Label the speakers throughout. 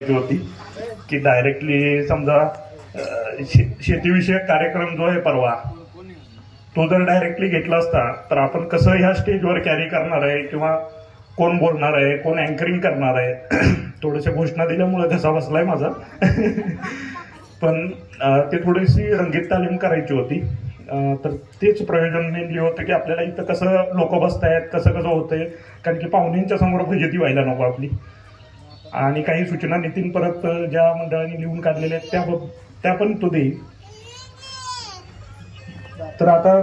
Speaker 1: होती की डायरेक्टली समजा शेतीविषयक कार्यक्रम जो आहे परवा तो जर डायरेक्टली घेतला असता तर आपण कसं ह्या स्टेजवर कॅरी करणार आहे किंवा कोण बोलणार आहे कोण अँकरिंग करणार आहे? थोड्याशा घोषणा दिल्यामुळे घसा बसलाय माझा. पण ते थोडीशी रंगीत तालीम करायची होती. तर तेच प्रयोजन मेनली होतं की आपल्याला इथं कसं लोक बसतायत कसं कसं होतंय? कारण की पाहुण्यांच्या समोर फजिती व्हायला नको आपली. आणि काही सूचना नितीन परत ज्या मंडळांनी लिहून काढलेल्या आहेत त्या त्या पण तो देईल. तर आता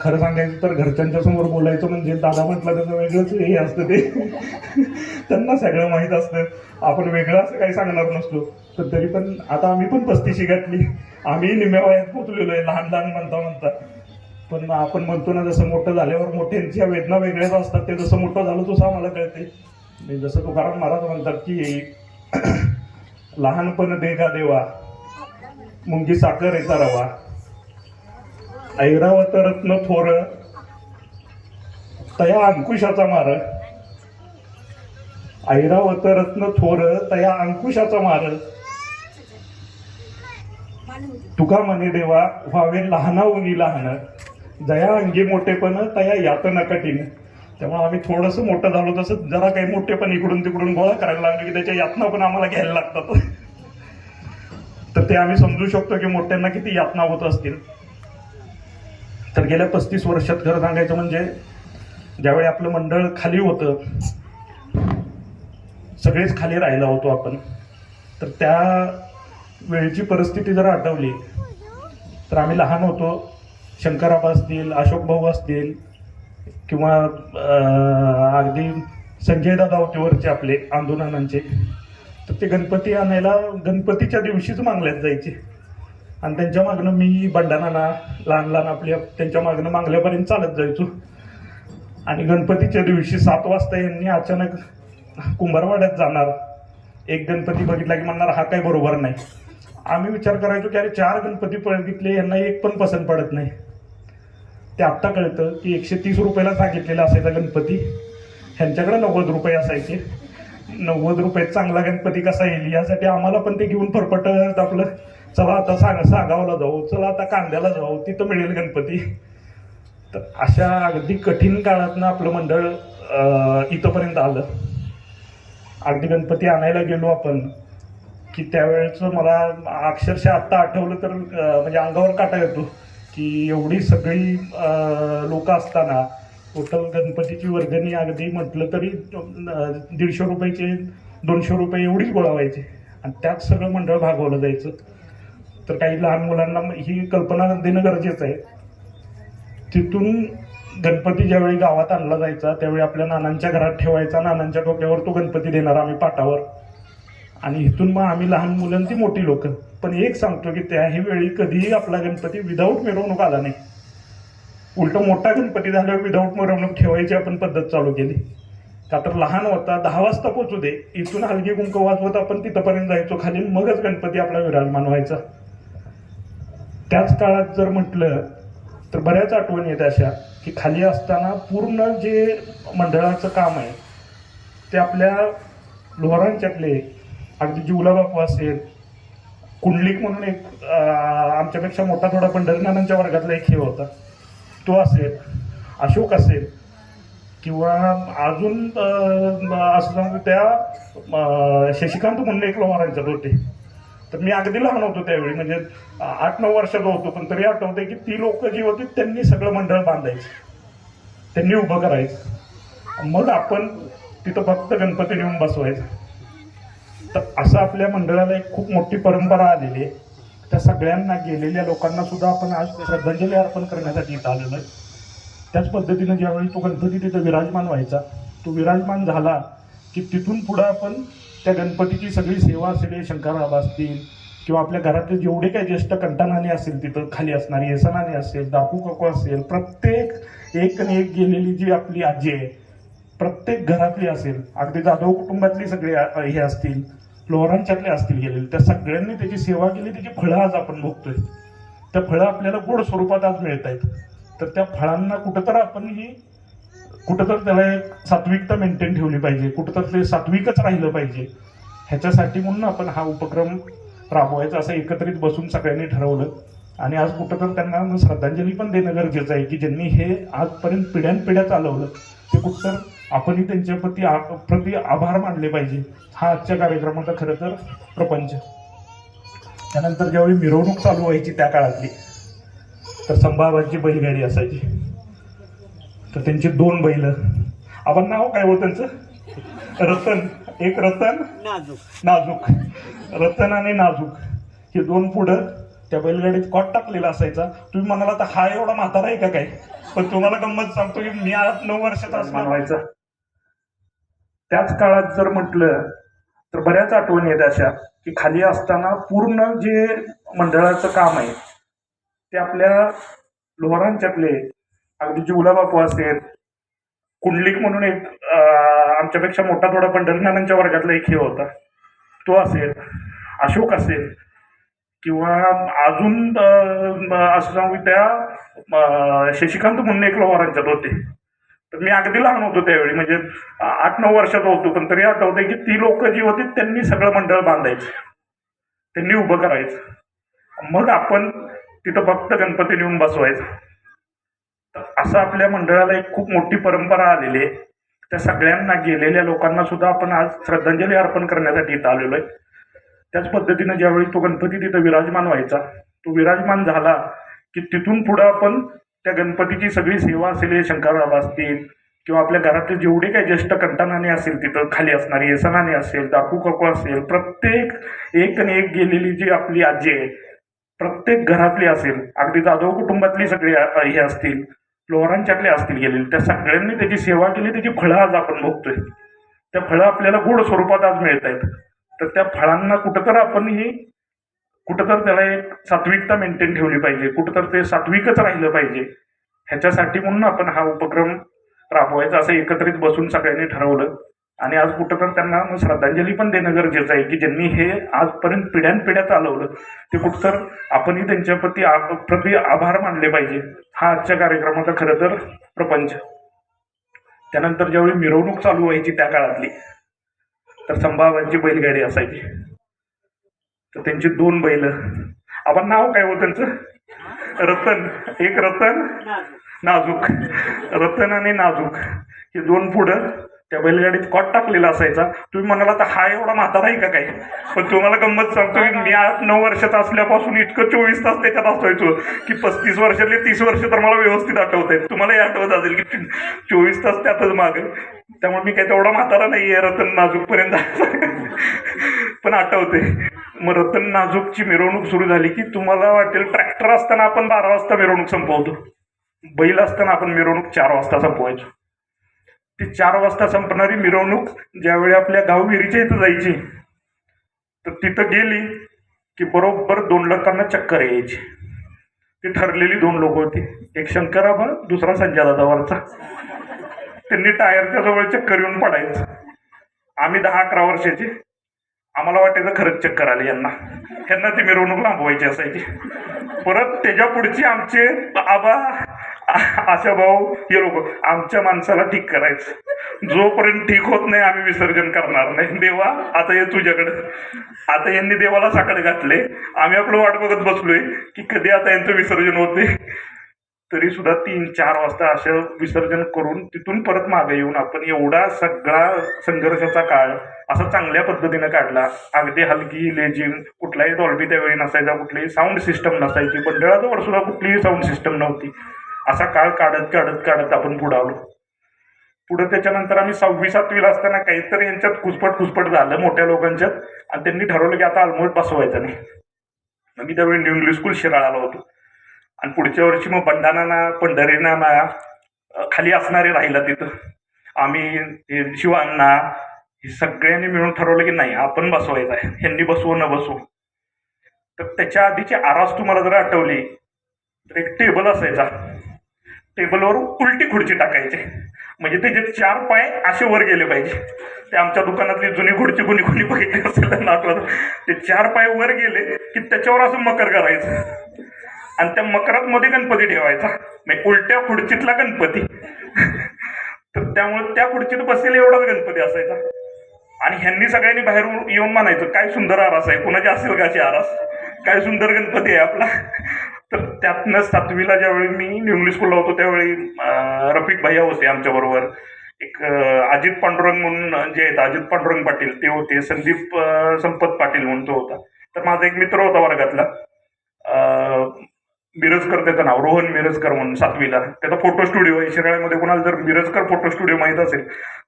Speaker 1: खरं सांगायचं तर घरच्यांच्या समोर बोलायचं म्हणजे दादा म्हटलं त्याचं वेगळंच हे असतं ते. त्यांना सगळं माहीत असतं. आपण वेगळं असं काही सांगणार नसतो. तर तरी पण आता आम्ही पण पस्तीशी गाठली आम्ही निम्या वयात पोचलेलो आहे लहान लहान म्हणता म्हणता. पण आपण म्हणतो ना जसं मोठं झाल्यावर मोठ्यांच्या वेदना वेगळ्याच असतात ते जसं मोठं झालं तसं आम्हाला कळते मी जसं तुकाराम महाराज म्हणतात की लहानपण देगा देवा मुंगी साखर येता रवा. ऐरावत रत्न थोर तया अंकुशाचा मार. ऐरावत रत्न थोर तया अंकुशाचा मार. तुका म्हणे देवा व्हावे लहानावनी लहान. जया अंगी मोठेपण तया यातना कठीण. त्यामुळे आम्ही थोडंसं मोठं झालो तसं जरा काही मोठेपण इकडून तिकडून गोळा करायला लागलो की त्याच्या यातना पण आम्हाला घ्यायला लागतात. तर ते आम्ही समजू शकतो की मोठ्यांना किती यातना होत असतील. तर गेल्या पस्तीस वर्षात खरं सांगायचं म्हणजे ज्यावेळी आपलं मंडळ खाली होतं सगळेच खाली राहिला होतो आपण. तर त्या वेळची परिस्थिती जर आठवली तर आम्ही लहान होतो. शंकराबा असतील अशोक भाऊ असतील किंवा अगदी संजय दादा होतेवरचे आपले आंदोलनांचे तर ते गणपती आणायला गणपतीच्या दिवशीच मागल्यात जायचे. आणि त्यांच्या मागणं मी बंडाणाना लहान लहान आपल्या त्यांच्या मागणं मागल्यापर्यंत चालत जायचो. आणि गणपतीच्या दिवशी सात वाजता यांनी अचानक कुंभारवाड्यात जाणार. एक गणपती बघितला की म्हणणार हा काही बरोबर नाही. आम्ही विचार करायचो की अरे चार गणपती बघितले यांना एक पण पसंत पडत नाही. ते आत्ता कळतं की एकशे तीस रुपयाला सांगितलेला असायचा गणपती. ह्यांच्याकडे नव्वद रुपये असायचे. नव्वद रुपये चांगला गणपती कसा येईल? यासाठी आम्हाला पण ते घेऊन फरफटत आपलं चला आता सांग सांगावला जाऊ. चला आता कांद्याला जाऊ. तिथं मिळेल गणपती. तर अशा अगदी कठीण काळातनं आपलं मंडळ इथंपर्यंत आलं. अगदी गणपती आणायला गेलो आपण की त्यावेळेचं मला अक्षरशः आत्ता आठवलं तर म्हणजे अंगावर काटा येतो. की एवढी सगळी लोक असताना टोटल गणपतीची वर्गणी अगदी म्हटलं तरी दीडशे रुपयाचे दोनशे रुपये एवढीच गोळा व्हायची आणि त्यात सगळं मंडळ भागवलं जायचं. तर काही लहान मुलांना ही कल्पना देणं गरजेचं आहे. तिथून गणपती ज्यावेळी गावात आणला जायचा त्यावेळी आपल्या नानांच्या घरात ठेवायचा नानांच्या डोक्यावर तो गणपती देणार आम्ही पाटावर. आणि इथून मग आम्ही लहान मुलं ती मोठी लोक. पण एक सांगतो की त्याही वेळी कधीही आपला गणपती विदाऊट मिरवणूक आला नाही. उलट मोठा गणपती झाल्यावर विदाऊट मिरवणूक ठेवायची आपण पद्धत चालू केली. का तर लहान होता दहा वाजता पोचू दे. इथून हलगी कुंक वाजवत आपण तिथपर्यंत जायचो खाली मगच गणपती आपला विराजमान व्हायचा. त्याच काळात जर म्हटलं तर बऱ्याच आठवणी आहेत अशा की खाली असताना पूर्ण जे मंडळाचं काम आहे ते आपल्या लोहारांच्यातले अगदी जिवला बापू असेल. कुंडलिक म्हणून एक आमच्यापेक्षा मोठा थोडा पंढरीनाथांच्या वर्गातला एक हे होता. तो असेल अशोक असेल किंवा अजून असं त्या शशिकांत मुंडे एक लोहारांच्यात होते तर मी अगदी लहान होतो त्यावेळी म्हणजे आठ नऊ वर्षाचा होतो पण तरी आठवते की ती लोक जी होती त्यांनी सगळं मंडळ बांधायचं. त्यांनी उभं करायचं. मग आपण तिथं फक्त गणपती नेऊन बसवायचं. तर असं आपल्या मंडळाला एक खूप मोठी परंपरा आलेली आहे. त्या सगळ्यांना गेलेल्या लोकांना सुद्धा आपण आज श्रद्धांजली अर्पण करण्यासाठी इथं आलेलो आहे. त्याच पद्धतीनं ज्यावेळी तो गणपती तिथं विराजमान व्हायचा तो विराजमान झाला की तिथून पुढं आपण त्या गणपतीची सगळी सेवा असेल शंकरबाबा असतील किंवा आपल्या घरातले जेवढे काही ज्येष्ठ कंटानाने असेल तिथं खाली असणारी येसनाने असेल दाकू काकू असेल प्रत्येक एक आणि एक गेलेली जी आपली आजी आहे प्रत्येक घरातली असेल अगदी जाधव कुटुंबातली सगळे हे असतील लोहरांच्यातले असतील गेलेले त्या सगळ्यांनी त्याची सेवा केली त्याची फळं आज आपण भोगतोय त्या फळं आपल्याला गोड स्वरूपात आज मिळत आहेत. तर त्या फळांना कुठंतर आपण ही कुठंतर त्याला एक सात्विकता मेंटेन ठेवली पाहिजे कुठंतर ते सात्विकच राहिलं पाहिजे. ह्याच्यासाठी म्हणून आपण हा उपक्रम राबवायचा असं एकत्रित बसून सगळ्यांनी ठरवलं. आणि आज कुठं तर त्यांना श्रद्धांजली पण देणं गरजेचं आहे की ज्यांनी हे आजपर्यंत पिढ्यानपिढ्या चालवलं ते कुठं तर आपणही त्यांच्या प्रती आ- प्रति आभार मानले पाहिजे. हा आजच्या कार्यक्रमाचा खरं तर प्रपंच. त्यानंतर ज्यावेळी मिरवणूक चालू व्हायची त्या काळातली तर संभाबाची बैलगाडी असायची. तर त्यांची दोन बैल. आपण नाव काय हो त्यांचं? रतन. एक रतन?
Speaker 2: नाजूक.
Speaker 1: नाजूक. रतन आणि नाजूक. हे दोन पुढं त्या बैलगाडीत कॉट टाकलेला असायचा. तुम्ही म्हणाला तर हा एवढा म्हातारा आहे का काय? पण तुम्हाला गंमत सांगतो की मी आठ नऊ वर्षाचा मानवायचा. त्याच काळात जर म्हटलं तर बऱ्याच आठवणी आहेत अशा की खाली असताना पूर्ण जे मंडळाचं काम आहे ते आपल्या लोहारांच्यातले अगदी जिवला बापू असेल कुंडलिक म्हणून एक आमच्यापेक्षा मोठा थोडा पंढरीनाथांच्या वर्गातला एक हे होता तो असेल अशोक असेल किंवा अजून असं सांगू त्या शशिकांत म्हणून एक लोहारांच्यात होते. तर मी अगदी लहान होतो त्यावेळी म्हणजे आठ नऊ वर्षाचा होतो पण तरी आठवतंय की ती लोक जी होती त्यांनी सगळं मंडळ बांधायचं. त्यांनी उभं करायचं. मग आपण तिथं फक्त गणपती नेऊन बसवायचं. तर असं आपल्या मंडळाला एक खूप मोठी परंपरा आलेली आहे. त्या सगळ्यांना गेलेल्या लोकांना सुद्धा आपण आज श्रद्धांजली अर्पण करण्यासाठी इथं आलेलो आहे. त्याच पद्धतीनं ज्यावेळी तो गणपती तिथं विराजमान व्हायचा तो विराजमान झाला की तिथून पुढं आपण त्या गणपतीची सगळी सेवा असेल हे शंकरबाबा असतील किंवा आपल्या घरातले जेवढे काही ज्येष्ठ कंटानाने असेल तिथं खाली असणारी येसनाने असेल दाकू काकू असेल प्रत्येक एक आणि एक गेलेली जी आपली आजी आहे प्रत्येक घरातली असेल अगदी जाधव कुटुंबातली सगळी हे असतील लोहरांच्यातले असतील गेलेले त्या सगळ्यांनी त्याची सेवा केली त्याची फळं आज आपण बघतोय. त्या फळं आपल्याला गोड स्वरूपात आज मिळत आहेत तर त्या फळांना कुठं तर आपण ही कुठं तर त्याला एक सात्विकता मेंटेन ठेवली पाहिजे कुठं तर ते सात्विकच राहिलं पाहिजे. ह्याच्यासाठी म्हणून आपण हा उपक्रम राबवायचा असं एकत्रित बसून सगळ्यांनी ठरवलं. आणि आज कुठं तर त्यांना मग श्रद्धांजली पण देणं गरजेचं आहे की ज्यांनी हे आजपर्यंत पिढ्यानपिढ्या चालवलं ते कुठं तर आपणही त्यांच्या प्रती आ- प्रति आभार मानले पाहिजे. हा आजच्या कार्यक्रमाचा खरं तर प्रपंच. त्यानंतर ज्यावेळी मिरवणूक चालू व्हायची त्या काळातली तर संभावांची बैलगाडी असायची. तर त्यांची दोन बैल. आपण नाव काय हो त्यांचं? रतन. एक रतन
Speaker 2: नाजूक.
Speaker 1: रतन आणि नाजूक. हे दोन पुढं त्या बैलगाडीत कॉट टाकलेला असायचा. तुम्ही म्हणाला तर हा एवढा म्हातारा आहे का काय? पण तुम्हाला गंमत सांगतो की मी आठ नऊ वर्षाचा असल्यापासून इतकं चोवीस तास त्याच्यात असायचो की पस्तीस वर्षातले तीस वर्ष तर मला व्यवस्थित आठवत आहेत तुम्हालाही आठवत असेल की चोवीस तास त्यातच माग. त्यामुळे मी काही तेवढा म्हातारा नाही आहे रतन नाजूक पर्यंत. पण आठवते मग रतन नाजूकची मिरवणूक सुरू झाली की तुम्हाला वाटेल ट्रॅक्टर असताना आपण बारा वाजता मिरवणूक संपवतो. बैल असताना आपण मिरवणूक चार वाजता संपवायचो. ती चार वाजता संपणारी मिरवणूक ज्यावेळी आपल्या गावविहिरीच्या इथं जायची तर तिथं गेली की बरोबर दोन लोकांना चक्कर यायची. ती ठरलेली दोन लोक होती. एक शंकराबा दुसरा संजय दादावरचा. त्यांनी टायरच्या जवळ चक्कर येऊन पडायचं. आम्ही दहा अकरा वर्षाचे. आम्हाला वाटायचं खरंच चक्कर आली यांना. यांना ती मिरवणूक लांबवायची असायची. परत त्याच्या पुढची आमचे आबा आ- आशा भाऊ हे लोक आमच्या माणसाला ठीक करायचं. जोपर्यंत ठीक होत नाही आम्ही विसर्जन करणार नाही. देवा आता ये तुझ्याकडं. आता यांनी देवाला साकडे घातले. आम्ही आपलं वाट बघत बसलोय की कधी आता यांचं विसर्जन होते तरी सुद्धा तीन चार वाजता असं विसर्जन करून तिथून परत मागे येऊन आपण एवढा सगळा संघर्षाचा काळ असा चांगल्या पद्धतीनं काढला. अगदी हलकी लेजिम कुठलाही डॉल्बी त्यावेळी नसायचा कुठलीही साऊंड सिस्टम नसायची. मंडळाजवळ सुद्धा कुठलीही साऊंड सिस्टम नव्हती. असा काळ काढत काढत काढत आपण पुढं आलो. पुढं त्याच्यानंतर आम्ही सहावी सातवीला असताना काहीतरी यांच्यात कुसपट कुसपट झालं मोठ्या लोकांच्यात. आणि त्यांनी ठरवलं की आता ऑलमोस्ट बसवायचं नाही. मी त्यावेळी न्यू इंग्लिश स्कूल शिराळाला होतो. आणि पुढच्या वर्षी मग बंडाणा पंढरीनाना खाली असणारे राहिला तिथं. आम्ही शिवांना सगळ्यांनी मिळून ठरवलं की नाही आपण बसवायचं आहे. ह्यांनी बसवू न बसवू. तर त्याच्या आधीची आरास तुम्हाला जर आठवली तर एक टेबल असायचा. टेबलवर उलटी खुर्ची टाकायची. म्हणजे त्याचे चार पाय असे वर गेले पाहिजे. ते आमच्या दुकानातली जुनी खुर्ची कोणी कोणी बघितली असेल त्यांना आठवत ते चार पाय वर गेले की त्याच्यावर असं मकर करायचं. आणि त्या मकरात मध्ये गणपती ठेवायचा. म्हणजे उलट्या खुर्चीतला गणपती. तर त्यामुळे त्या खुर्चीत बसलेला एवढाच गणपती असायचा. आणि ह्यांनी सगळ्यांनी बाहेर येऊन म्हणायचं काय सुंदर आरास आहे कुणाची असेल काची आरास? काय सुंदर गणपती आहे आपला? तर त्यातनं सातवीला ज्यावेळी मी इंग्लिश स्कूलला होतो त्यावेळी रफिक भैया होते आमच्याबरोबर एक अजित पांडुरंग म्हणून जे आहेत अजित पांडुरंग पाटील ते होते. संदीप संपत पाटील म्हणून तो होता. तर माझा एक मित्र होता वर्गातला. मिरजकर त्याचं नाव रोहन मिरजकर म्हणून सातवीला. त्याचा फोटो स्टुडिओ आहे. शिराळ्यामध्ये कोणाला जर मिरजकर फोटो स्टुडिओ माहीत असेल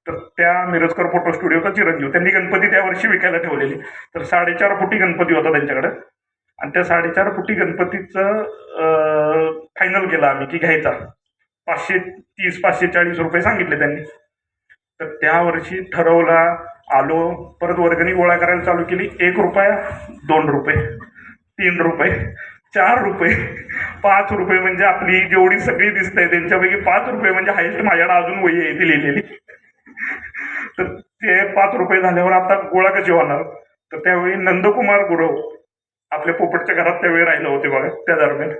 Speaker 1: तर त्या मिरजकर फोटो स्टुडिओचा चिरंजीव. त्यांनी गणपती त्या वर्षी विकायला ठेवलेले. तर साडेचार फुटी गणपती होता त्यांच्याकडे. आणि त्या साडेचार फुटी गणपतीचं फायनल केलं आम्ही की घ्यायचा. पाचशे तीस पाचशे चाळीस रुपये सांगितले त्यांनी. तर त्या वर्षी ठरवला आलो. परत वर्गणी गोळा करायला चालू केली. एक रुपया दोन रुपये तीन रुपये. चार रुपये. पाच रुपये म्हणजे आपली जेवढी सगळी दिसत आहे त्यांच्यापैकी पाच रुपये म्हणजे हायस्ट माझ्याकडे अजून वही आहे ती लिहिलेली. तर ते पाच रुपये झाल्यावर आता गोळा कशी होणार? तर त्यावेळी नंदकुमार गुरव आपल्या पोपटच्या घरात त्यावेळी राहिले होते बघा त्या दरम्यान.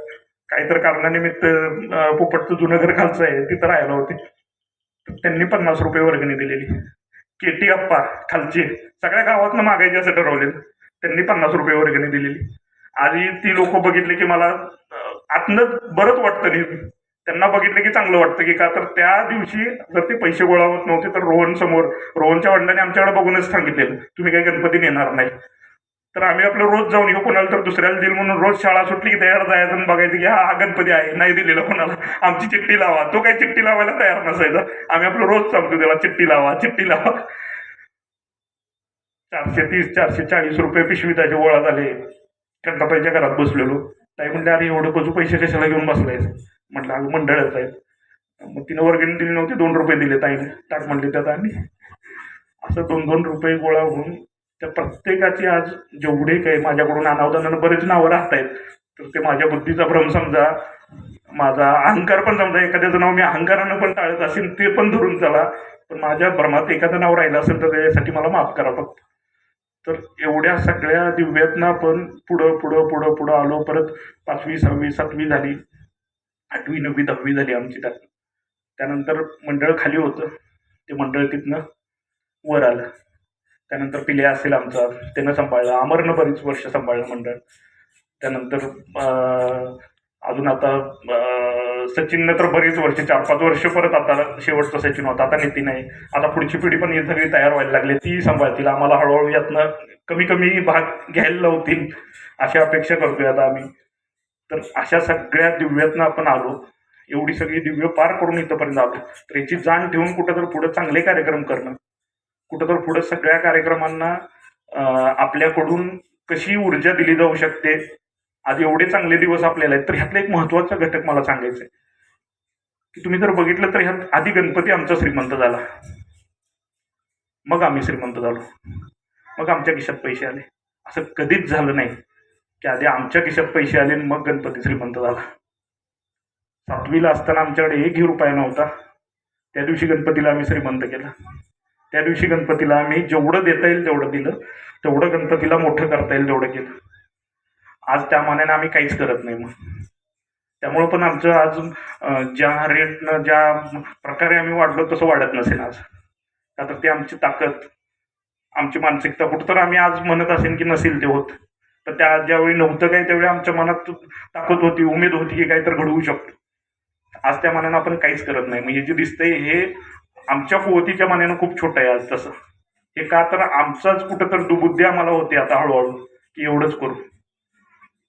Speaker 1: काहीतरी कारणानिमित्त पोपटचं जुनं घर खालचं आहे तिथं राहिलं होते. त्यांनी पन्नास रुपये वर्गणी दिलेली. केटी अप्पा खालची सगळ्या गावातनं मागायचे असं ठरवलेलं. त्यांनी पन्नास रुपये वर्गणी दिलेली. आणि ती लोक बघितले की मला आतन बरंच वाटतं त्यांना बघितलं की चांगलं वाटतं की का तर त्या दिवशी जर ते पैसे गोळा होत नव्हते तर रोहन समोर रोहनच्या वडिलांनी आमच्याकडे बघूनच सांगितलेलं तुम्ही काही गणपती नेणार नाही. तर आम्ही आपलं रोज जाऊन येऊ कोणाला तर दुसऱ्याला दिल म्हणून रोज शाळा सुटली की तयार जायचं आणि बघायचं की हा हा गणपती आहे नाही दिलेला कोणाला. आमची चिठ्ठी लावा. तो काही चिठ्ठी लावायला तयार नसायचा. आम्ही आपलं रोज सांगतो त्याला चिठ्ठी लावा चिठ्ठी लावा. चारशे तीस चारशे चाळीस रुपये पिशवी त्याचे गोळा झाले. कंटापाईच्या घरात बसलेलो. ताई म्हणले अरे एवढं कसू पैसे कशाला घेऊन बसलाय म्हटलं अगं मंडळच आहेत मग तिनं वर्गणी दिली नव्हती दोन रुपये दिले ताईने. टाक म्हणले त्यात आणि? असं दोन दोन रुपये गोळा होऊन त्या प्रत्येकाची आज जेवढे काही माझ्याकडून अनावधानानं बरेच नावं राहत आहेत तर ते माझ्या बुद्धीचा भ्रम समजा माझा अहंकार पण समजा एखाद्याचं नाव मी अहंकारानं पण टाळत असेल ते पण धरून चला. पण माझ्या भ्रमात एखादं नाव राहिलं असेल तर त्याच्यासाठी मला माफ करा फक्त. तर एवढ्या सगळ्या दिव्यातनं आपण पुढं पुढं पुढं पुढं आलो. परत पाचवी सहावी सातवी झाली. आठवी नववी दहावी झाली आमची त्यात. त्यानंतर मंडळ खाली होतं. ते मंडळ तिथनं वर आलं. त्यानंतर पिल्या असेल आमचा. त्यानं सांभाळलं. अमरनं बरीच वर्ष सांभाळलं मंडळ. त्यानंतर अजून आता सचिननं तर बरीच वर्ष चार पाच वर्ष परत आता शेवटचा सचिन होता आता नितीन आहे. आता पुढची पिढी पण ही सगळी तयार व्हायला लागली ती सांभाळतील. आम्हाला हळूहळू यातनं कमी कमी भाग घ्यायला लावतील अशी अपेक्षा करतोय आता आम्ही. तर अशा सगळ्या दिव्यातनं आपण आलो. एवढी सगळी दिव्य पार करून इथंपर्यंत आलो. तर याची जाण ठेवून कुठं तर पुढं चांगले कार्यक्रम करणं. कुठं तर पुढं सगळ्या कार्यक्रमांना आपल्याकडून कशी ऊर्जा दिली जाऊ शकते आज एवढे चांगले दिवस आपल्याला आहेत तर ह्यातला एक महत्त्वाचा घटक मला सांगायचा आहे की तुम्ही जर बघितलं तर ह्यात आधी गणपती आमचा श्रीमंत झाला. मग आम्ही श्रीमंत झालो. मग आमच्या खिशात पैसे आले. असं कधीच झालं नाही की आधी आमच्या खिशात पैसे आले आणि मग गणपती श्रीमंत झाला. सातवीला असताना आमच्याकडे एकही रुपया नव्हता. त्या दिवशी गणपतीला आम्ही श्रीमंत केला. त्या दिवशी गणपतीला आम्ही जेवढं देता येईल तेवढं दिलं. तेवढं गणपतीला मोठं करता येईल तेवढं केलं. आज त्या मानाने आम्ही काहीच करत नाही मग त्यामुळं पण आमचं अजून ज्या रेटनं ज्या प्रकारे आम्ही वाढलो तसं वाढत नसेल आज. का तर ते आमची ताकद आमची मानसिकता कुठं तर आम्ही आज म्हणत असेल की नसेल ते होत. तर त्या ज्यावेळी नव्हतं काही त्यावेळी आमच्या मनात ताकद होती उमेद होती की काहीतरी घडवू शकतो. आज त्या मानानं आपण काहीच करत नाही. म्हणजे जे दिसतंय हे आमच्या कुवतीच्या मानानं खूप छोटं आहे आज तसं. हे का तर आमचाच कुठं तर दुबुद्धी आम्हाला होते आता हळूहळू की एवढंच करू.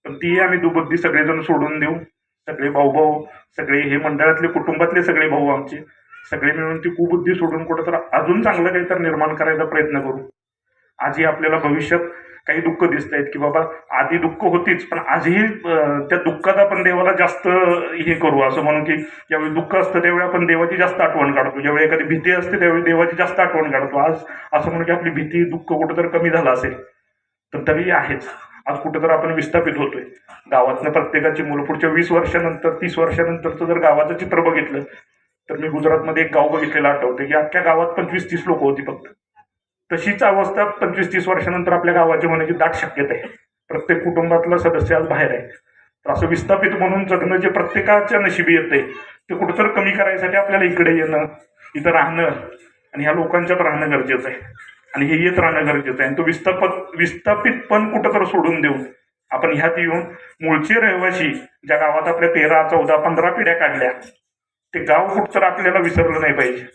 Speaker 1: पण ती आम्ही दुबुद्धी सगळेजण सोडून देऊ. सगळे भाऊ भाऊ सगळे हे मंडळातले कुटुंबातले सगळे भाऊ आमचे. सगळे मिळून ती कुबुद्धी सोडून कुठं तर अजून चांगलं काही तर निर्माण करायचा प्रयत्न करू. आजही आपल्याला भविष्यात काही दुःख दिसत आहेत की बाबा आधी दुःख होतीच पण आजही त्या दुःखात आपण देवाला जास्त हे करू. असं म्हणून की ज्यावेळी दुःख असतं त्यावेळी आपण देवाची जास्त आठवण काढतो. ज्यावेळी एखादी भीती असते त्यावेळी देवाची जास्त आठवण काढतो. आज असं म्हणून की आपली भीती दुःख कुठं तर कमी झालं असेल तर तरी आहेच. आज कुठं तर आपण विस्थापित होतोय. गावातनं प्रत्येकाची मुलं पुढच्या वीस वर्षानंतर तीस वर्षानंतरचं जर गावाचं चित्र बघितलं तर मी गुजरातमध्ये एक गाव बघितलेलं आठवते की अख्ख्या गावात पंचवीस तीस लोक होती फक्त. तशीच अवस्था पंचवीस तीस वर्षानंतर आपल्या गावाची होण्याची दाट शक्यता आहे. प्रत्येक कुटुंबातला सदस्य आज बाहेर आहे. तर असं विस्थापित म्हणून जगणं जे प्रत्येकाच्या नशिबी येते ते कुठंतरी कमी करायसाठी आपल्याला इकडे येणं इथं राहणं आणि ह्या लोकांच्यात राहणं गरजेचं आहे. आणि हे येत राहणं गरजेचं आहे. आणि तो विस्थापित विस्थापित पण कुठं तर सोडून देऊन आपण ह्यात येऊन मूळचे रहिवासी ज्या गावात आपल्या तेरा चौदा पंधरा पिढ्या काढल्या ते गाव कुठं तर आपल्याला विसरलं नाही पाहिजे.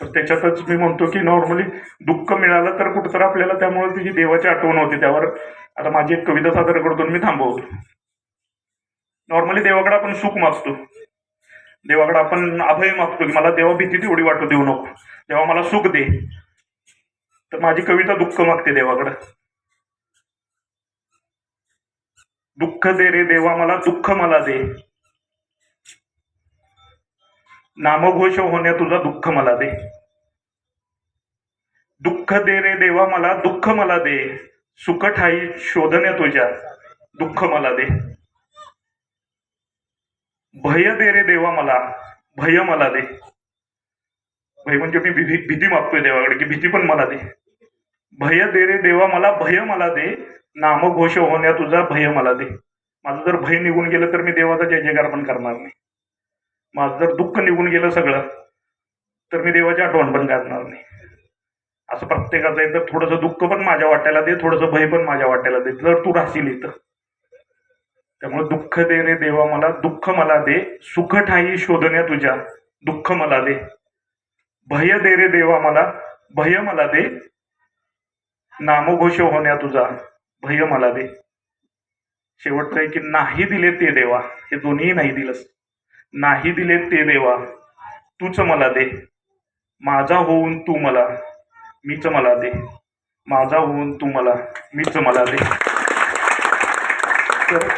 Speaker 1: तर त्याच्यातच मी म्हणतो की नॉर्मली दुःख मिळालं तर कुठं तर आपल्याला त्यामुळे तिची देवाची आठवण होते. त्यावर आता माझी एक कविता सादर करतो मी थांबवतो. नॉर्मली देवाकडे आपण सुख मागतो. देवाकडे आपण अभय मागतो की मला देवा भीती तेवढी वाटू देऊ नको. देवा मला सुख दे. तर माझी कविता दुःख मागते देवाकडं. दुःख दे रे देवा मला दुःख मला दे. नामघोष होण्या तुझा दुःख मला दे. दुःख दे रे देवा मला दुःख मला दे. सुख ठाई शोधण्या तुझ्या दुःख मला दे. भय दे रे देवा मला भय मला दे. भय म्हणजे मी भीती भीती मागतोय देवाकडे की भीती पण मला दे. भय दे रे देवा मला भय मला दे. नामघोष होण्या तुझा भय मला दे. माझं जर भय निघून गेलं तर मी देवाचा जय जयकार पण करणार नाही. माझं जर दुःख निघून गेलं सगळं तर मी देवाची आठवण पण करणार नाही. असं प्रत्येकाचं आहे तर थोडंसं दुःख पण माझ्या वाट्याला दे थोडंसं भय पण माझ्या वाट्याला दे. जर तू राहशील इथं. त्यामुळे दुःख दे रे देवा मला दुःख मला दे. सुख ठाई शोधण्या तुझ्या दुःख मला दे. भय दे रे देवा मला भय मला दे. नामघोष होण्या तुझा. भय मला दे. शेवटचं आहे की नाही दिले ते देवा. हे दोन्ही नाही दिलंस. नाही दिले ते देवा. तूच मला दे. माझा होऊन तू मला. मीच मला दे. माझा होऊन तू मला. मीच मला दे. तर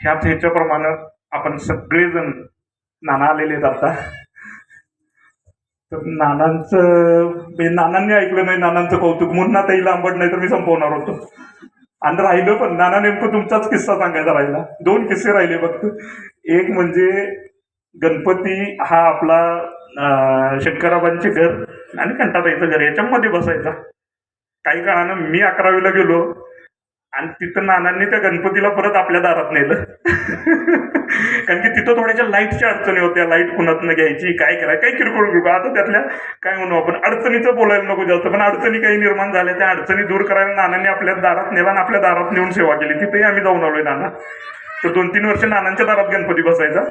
Speaker 1: ह्याच ह्याच्याप्रमाणे आपण सगळेजण नाना आलेले आहेत आता. तर नानांचं म्हणजे नानांनी ऐकलं नाही नानांचं कौतुक. मुन्ना ताई लांबड आंबट नाही तर मी संपवणार होतो. आणि राहिलं पण नाना नेमकं तुमचाच किस्सा सांगायचा राहिला. दोन किस्से राहिले फक्त. एक म्हणजे गणपती हा आपला शंकराबांचे घर आणि कंटाताईचं घर याच्यामध्ये बसायचा. काही काळानं मी अकरावीला गेलो. आणि तिथं नानांनी त्या गणपतीला परत आपल्या दारात नेलं. कारण की तिथं थोड्याशा लाईटच्या अडचणी होत्या. लाइट कुणातनं घ्यायची काय करायचं? काही किरकोळ किरकोळ आता त्यातल्या काय म्हणू आपण? अडचणीचं बोलायला नको जास्त. पण अडचणी काही निर्माण झाल्या. त्या अडचणी दूर करायला नानांनी आपल्या दारात नेला आणि आपल्या दारात नेऊन सेवा केली. तिथेही आम्ही जाऊन आलोय नाना. तर दोन तीन वर्ष नानांच्या दारात गणपती बसायचा.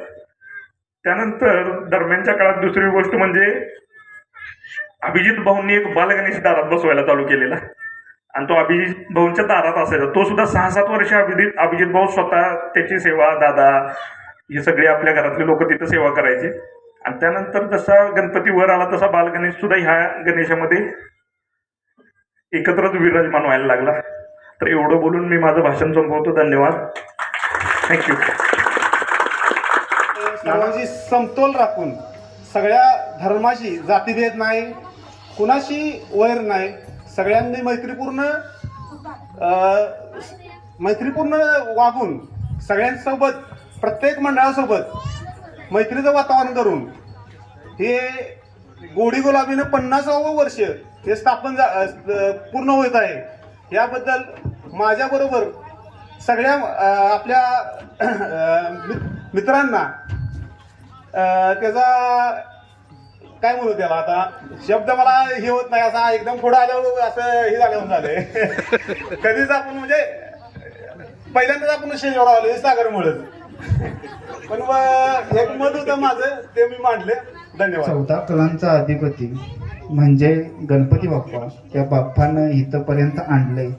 Speaker 1: त्यानंतर दरम्यानच्या काळात दुसरी गोष्ट म्हणजे अभिजित भाऊंनी एक बालगणेश दारात बसवायला चालू केलेला. आणि तो अभिजित भाऊंच्या दारात असायचा. तो सुद्धा सहा सात वर्ष अभिजित अभिजित भाऊ स्वतः त्याची सेवा दादा हे सगळे आपल्या घरातले लोक तिथं सेवा करायचे. आणि त्यानंतर जसा गणपती वर आला तसा बालगणेश सुद्धा ह्या गणेशामध्ये एकत्रच विराजमान व्हायला लागला. तर एवढं बोलून मी माझं भाषण संपवतो. धन्यवाद. थँक्यू
Speaker 3: सर्वांची समतोल राखून सगळ्या धर्माशी जातीभेद नाही कुणाशी वैर नाही सगळ्यांनी मैत्रीपूर्ण मैत्रीपूर्ण वागून सगळ्यांसोबत प्रत्येक मंडळासोबत मैत्रीचं वातावरण करून हे गोडी गुलाबीनं पन्नासावं वर्ष हे स्थापन जा पूर्ण होत आहे. याबद्दल माझ्याबरोबर सगळ्या आपल्या मित्रांना त्याचा काय म्हणू त्याला आता? शब्द मला हे होत नाही असा एकदम पुढे आल्यावर असं हे झालं झालंय कधीच आपण म्हणजे पहिल्यांदाच आपण शेजवळ आलो सागरमुळेच. पण मग एक मत होतं माझं ते मी मांडले. धन्यवाद.
Speaker 4: चौदा कलांचा अधिपती म्हणजे गणपती बाप्पा. त्या बाप्पानं इथंपर्यंत आणलंय.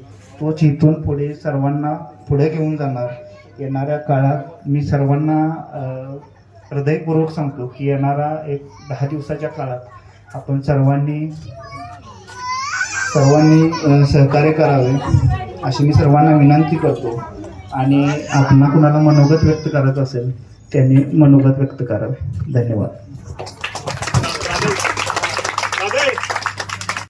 Speaker 4: तोच इथून पुढे सर्वांना पुढे घेऊन जाणार. येणाऱ्या काळात मी सर्वांना हृदयपूर्वक सांगतो की येणारा एक दहा दिवसाच्या काळात आपण सर्वांनी सर्वांनी सहकार्य करावे अशी मी सर्वांना विनंती करतो. आणि आपण कुणाला मनोगत व्यक्त करत असेल त्यांनी मनोगत व्यक्त करावे. धन्यवाद.